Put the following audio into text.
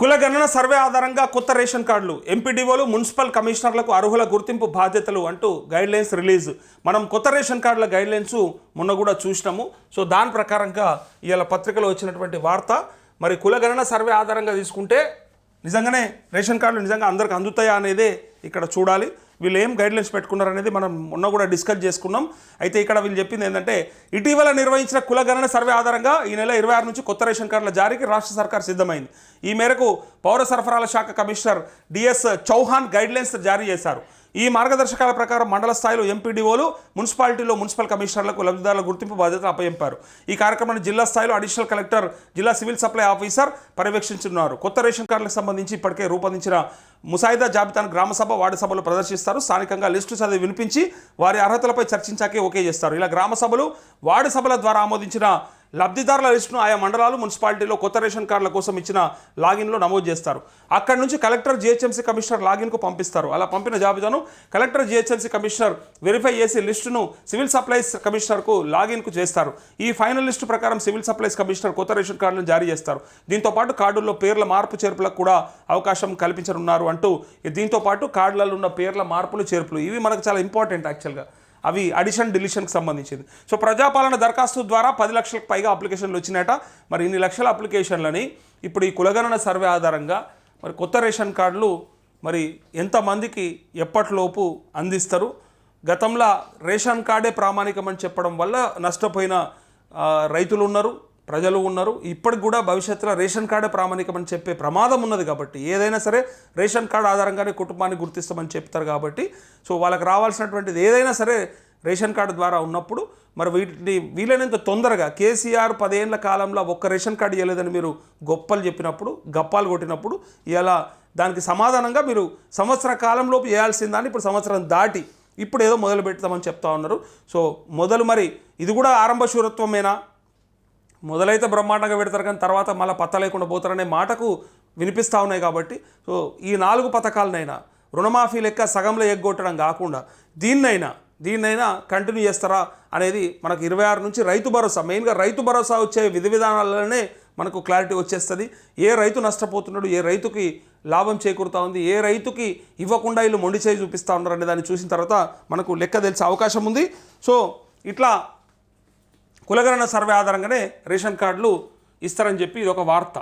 కులగణన సర్వే ఆధారంగా కొత్త రేషన్ కార్డులు ఎంపీడీఓలు మున్సిపల్ కమిషనర్లకు అర్హుల గుర్తింపు బాధ్యతలు అంటూ గైడ్లైన్స్ రిలీజ్. మనం కొత్త రేషన్ కార్డుల గైడ్లైన్స్ మొన్న కూడా చూసినాము. సో దాని ప్రకారంగా ఇవాళ పత్రికలో వచ్చినటువంటి వార్త మరి కులగణన సర్వే ఆధారంగా తీసుకుంటే నిజంగానే రేషన్ కార్డులు నిజంగా అందరికి అందుతాయా అనేదే ఇక్కడ చూడాలి. వీళ్ళు ఏం గైడ్లైన్స్ పెట్టుకున్నారనేది పెట్టుకున్నారు అనేది మనం మొన్న కూడా డిస్కస్ చేసుకున్నాం. అయితే ఇక్కడ వీళ్ళు చెప్పింది ఏంటంటే ఇటీవల నిర్వహించిన కులగణన సర్వే ఆధారంగా ఈ నెల ఇరవై ఆరు నుంచి కొత్త రేషన్ కార్డుల జారీకి రాష్ట్ర సర్కార్ సిద్ధమైంది. ఈ మేరకు పౌర సరఫరాల శాఖ కమిషనర్ డిఎస్ చౌహాన్ గైడ్లైన్స్ జారీ చేశారు. ఈ మార్గదర్శకాల ప్రకారం మండల స్థాయిలో ఎంపీడీఓలు మున్సిపాలిటీలో మున్సిపల్ కమిషనర్లకు లబ్ధిదారుల గుర్తింపు బాధ్యత అప్పయింపారు ఈ కార్యక్రమాన్ని జిల్లా స్థాయిలో అడిషనల్ కలెక్టర్ జిల్లా సివిల్ సప్లై ఆఫీసర్ పర్యవేక్షించున్నారు కొత్త రేషన్ కార్డులకు సంబంధించి ఇప్పటికే రూపొందించిన ముసాయిదా జాబితాను గ్రామ సభ వార్డు సభలో ప్రదర్శిస్తారు. స్థానికంగా లిస్టు చదివి వినిపించి వారి అర్హతలపై చర్చించాకే ఓకే చేస్తారు. ఇలా గ్రామ సభలు వార్డు సభల ద్వారా ఆమోదించిన లబ్ధిదారుల లిస్టును ఆయా మండలాలు మున్సిపాలిటీలో కొత్త రేషన్ కార్డుల కోసం ఇచ్చిన లాగిన్లో నమోదు చేస్తారు. అక్కడి నుంచి కలెక్టర్ జిహెచ్ఎంసీ కమిషనర్ లాగిన్కు పంపిస్తారు. అలా పంపిన జాబితాను కలెక్టర్ జిహెచ్ఎంసీ కమిషనర్ వెరిఫై చేసి లిస్టును సివిల్ సప్లైస్ కమిషనర్కు లాగిన్కు చేస్తారు. ఈ ఫైనల్ లిస్టు ప్రకారం సివిల్ సప్లైస్ కమిషనర్ కొత్త రేషన్ కార్డులను జారీ చేస్తారు. దీంతో పాటు కార్డుల్లో పేర్ల మార్పు చేర్పులకు కూడా అవకాశం కల్పించనున్నారు అంటూ దీంతో పాటు కార్డులలో ఉన్న పేర్ల మార్పులు చేర్పులు ఇవి మనకు చాలా ఇంపార్టెంట్ యాక్చువల్గా అవి అడిషన్ డిలిషన్కి సంబంధించింది. సో ప్రజాపాలన దరఖాస్తు ద్వారా పది లక్షలకు పైగా అప్లికేషన్లు వచ్చినాయట. మరి ఇన్ని లక్షల అప్లికేషన్లని ఇప్పుడు ఈ కులగణన సర్వే ఆధారంగా మరి కొత్త రేషన్ కార్డులు మరి ఎంతమందికి ఎప్పటిలోపు అందిస్తారు? గతంలో రేషన్ కార్డే ప్రామాణికమని చెప్పడం వల్ల నష్టపోయిన రైతులు ఉన్నారు. ప్రజలు ఉన్నారు. ఇప్పటికి కూడా భవిష్యత్తులో రేషన్ కార్డే ప్రామాణికమని చెప్పే ప్రమాదం ఉన్నది కాబట్టి ఏదైనా సరే రేషన్ కార్డు ఆధారంగానే కుటుంబాన్ని గుర్తిస్తామని చెప్తారు కాబట్టి సో వాళ్ళకి రావాల్సినటువంటిది ఏదైనా సరే రేషన్ కార్డు ద్వారా ఉన్నప్పుడు మరి వీటిని వీలైనంత తొందరగా కేసీఆర్ పదేళ్ళ కాలంలో ఒక్క రేషన్ కార్డు ఇవ్వలేదని మీరు గొప్పలు చెప్పినప్పుడు గప్పాలు కొట్టినప్పుడు ఇలా దానికి సమాధానంగా మీరు సంవత్సర కాలంలోపు వేయాల్సిందాన్ని ఇప్పుడు సంవత్సరం దాటి ఇప్పుడు ఏదో మొదలు పెడతామని చెప్తా ఉన్నారు. సో మొదలు మరి ఇది కూడా ఆరంభ శూరత్వమేనా? మొదలైతే బ్రహ్మాండంగా పెడతారు కానీ తర్వాత మళ్ళీ పత్త లేకుండా పోతారనే మాటకు వినిపిస్తూ ఉన్నాయి కాబట్టి సో ఈ నాలుగు పథకాలనైనా రుణమాఫీ లెక్క సగంలో ఎగ్గొట్టడం కాకుండా దీన్నైనా దీన్నైనా కంటిన్యూ చేస్తారా అనేది మనకు ఇరవై ఆరు నుంచి రైతు భరోసా మెయిన్గా రైతు భరోసా వచ్చే విధి విధానాలనే మనకు క్లారిటీ వచ్చేస్తుంది. ఏ రైతు నష్టపోతున్నాడు ఏ రైతుకి లాభం చేకూరుతూ ఉంది ఏ రైతుకి ఇవ్వకుండా వీళ్ళు మొండి చేయి చూపిస్తూ ఉన్నారు అనే దాన్ని చూసిన తర్వాత మనకు లెక్క తెలిసే అవకాశం ఉంది. సో ఇట్లా కులగణన సర్వే ఆధారంగానే రేషన్ కార్డులు ఇస్తారని చెప్పి ఇది ఒక వార్త.